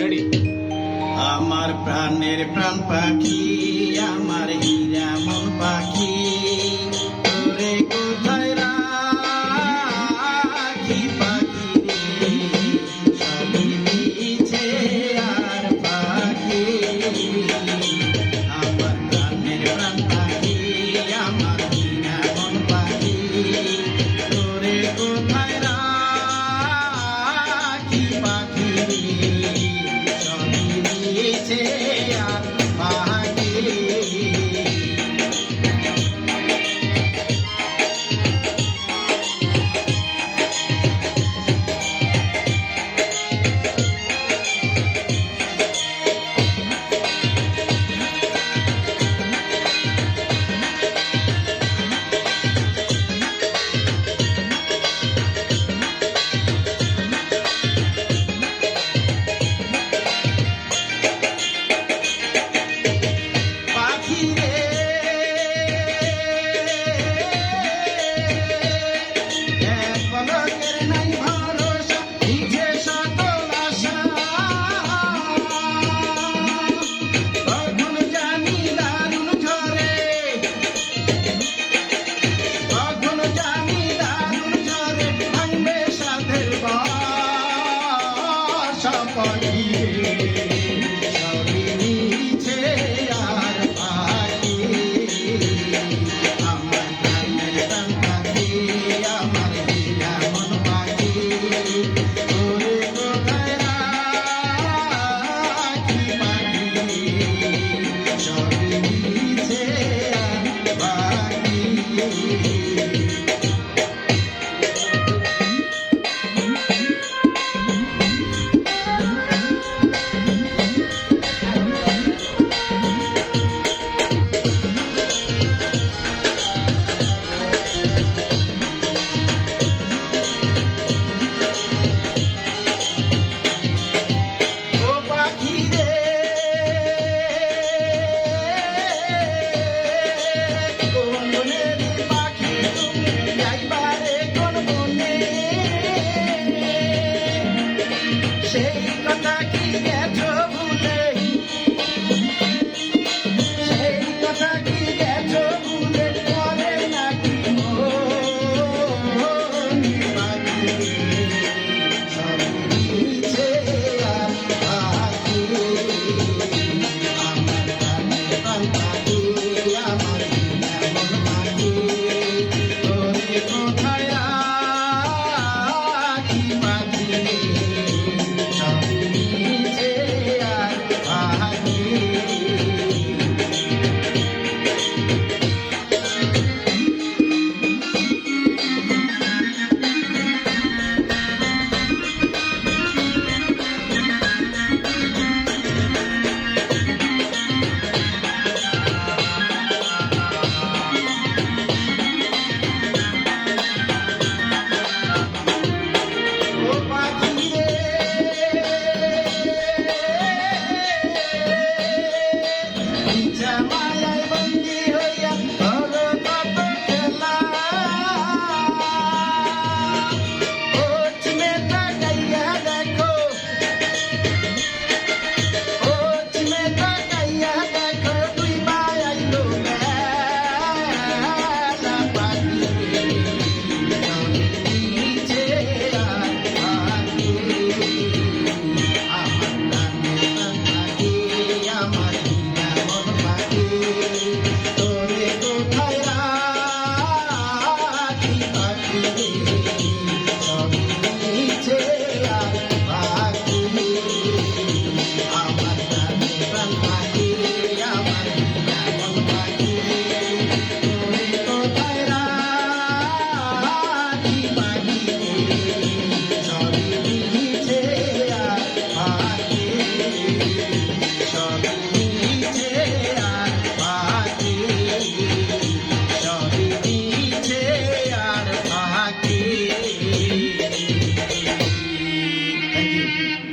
Ready? আমার প্রাণের প্রাণ পাখি আমার হীরা মন আশা পাইয়ে Jamala.